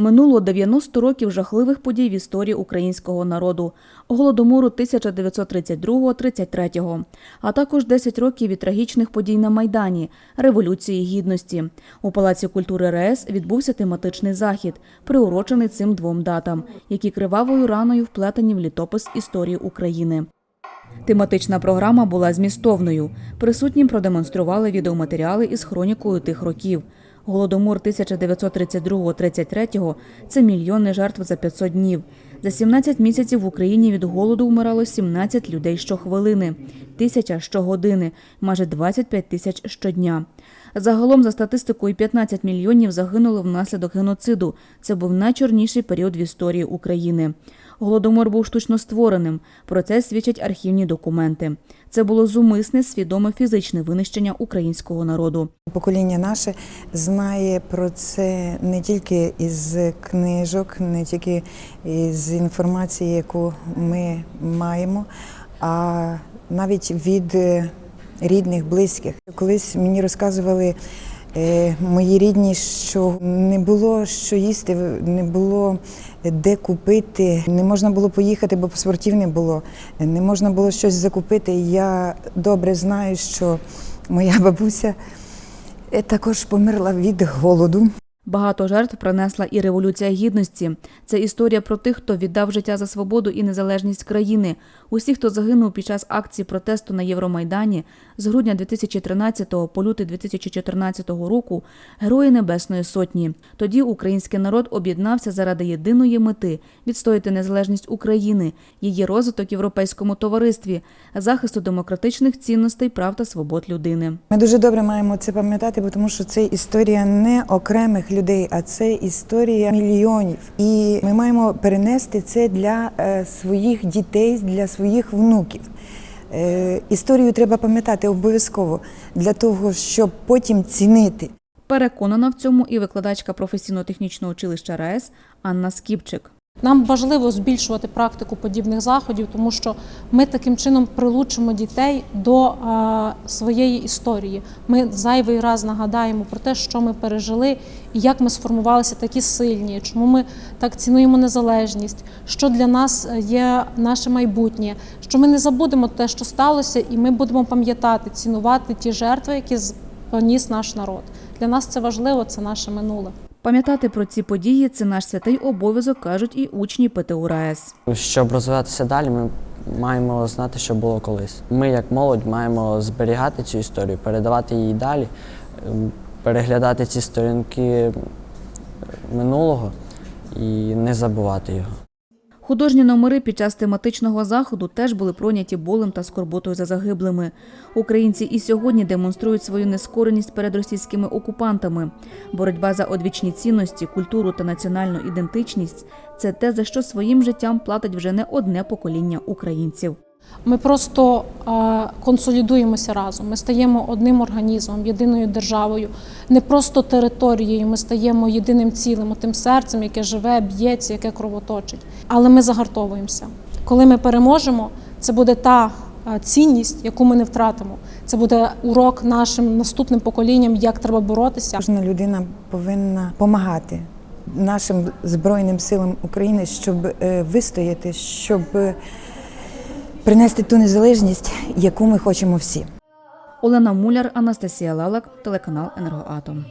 Минуло 90 років жахливих подій в історії українського народу, голодомору 1932-33, а також 10 років від трагічних подій на Майдані, Революції Гідності. У Палаці культури РАЕС відбувся тематичний захід, приурочений цим двом датам, які кривавою раною вплетені в літопис історії України. Тематична програма була змістовною. Присутнім продемонстрували відеоматеріали із хронікою тих років. Голодомор 1932-33 – це мільйони жертв за 500 днів. За 17 місяців в Україні від голоду вмирало 17 людей щохвилини, тисяча щогодини, майже 25 тисяч щодня. Загалом, за статистикою, 15 мільйонів загинуло внаслідок геноциду. Це був найчорніший період в історії України. Голодомор був штучно створеним. Про це свідчать архівні документи. Це було зумисне, свідоме фізичне винищення українського народу. Покоління наше знає про це не тільки із книжок, не тільки із інформації, яку ми маємо, а навіть від е, рідних, близьких. Колись мені розказували мої рідні, що не було що їсти, не було де купити, не можна було поїхати, бо паспортів не було, не можна було щось закупити. Я добре знаю, що моя бабуся е, також померла від голоду. Багато жертв принесла і революція гідності. Це історія про тих, хто віддав життя за свободу і незалежність країни. Усі, хто загинув під час акції протесту на Євромайдані з грудня 2013 по лютий 2014 року, герої Небесної Сотні. Тоді український народ об'єднався заради єдиної мети відстояти незалежність України, її розвиток європейському товаристві, захисту демократичних цінностей, прав та свобод людини. Ми дуже добре маємо це пам'ятати, тому що це історія не окремих людей, а це історія мільйонів. І ми маємо перенести це для е, своїх дітей, для своїх внуків. Е, Історію треба пам'ятати обов'язково для того, щоб потім цінити. Переконана в цьому і викладачка професійно-технічного училища РаЕС Анна Скіпчик. Нам важливо збільшувати практику подібних заходів, тому що ми таким чином прилучимо дітей до е, своєї історії. Ми зайвий раз нагадаємо про те, що ми пережили і як ми сформувалися такі сильні, чому ми так цінуємо незалежність, що для нас є наше майбутнє, що ми не забудемо те, що сталося, і ми будемо пам'ятати, цінувати ті жертви, які поніс наш народ. Для нас це важливо, це наше минуле. Пам'ятати про ці події це наш святий обов'язок, кажуть і учні ПТУ РаЕС. Щоб розвиватися далі, ми маємо знати, що було колись. Ми, як молодь, маємо зберігати цю історію, передавати її далі, ем, переглядати ці сторінки минулого і не забувати його. Художні номери під час тематичного заходу теж були пройняті болем та скорботою за загиблими. Українці і сьогодні демонструють свою нескореність перед російськими окупантами. Боротьба за одвічні цінності, культуру та національну ідентичність це те, за що своїм життям платить вже не одне покоління українців. Ми просто консолідуємося разом. Ми стаємо одним організмом, єдиною державою, не просто територією. Ми стаємо єдиним цілим, тим серцем, яке живе, б'ється, яке кровоточить. Але ми загартовуємося. Коли ми переможемо, це буде та цінність, яку ми не втратимо. Це буде урок нашим наступним поколінням, як треба боротися. Кожна людина повинна допомагати нашим Збройним силам України, щоб е, вистояти, щоб принести ту незалежність, яку ми хочемо всі. Олена Муляр, Анастасія Лалак, телеканал Енергоатом.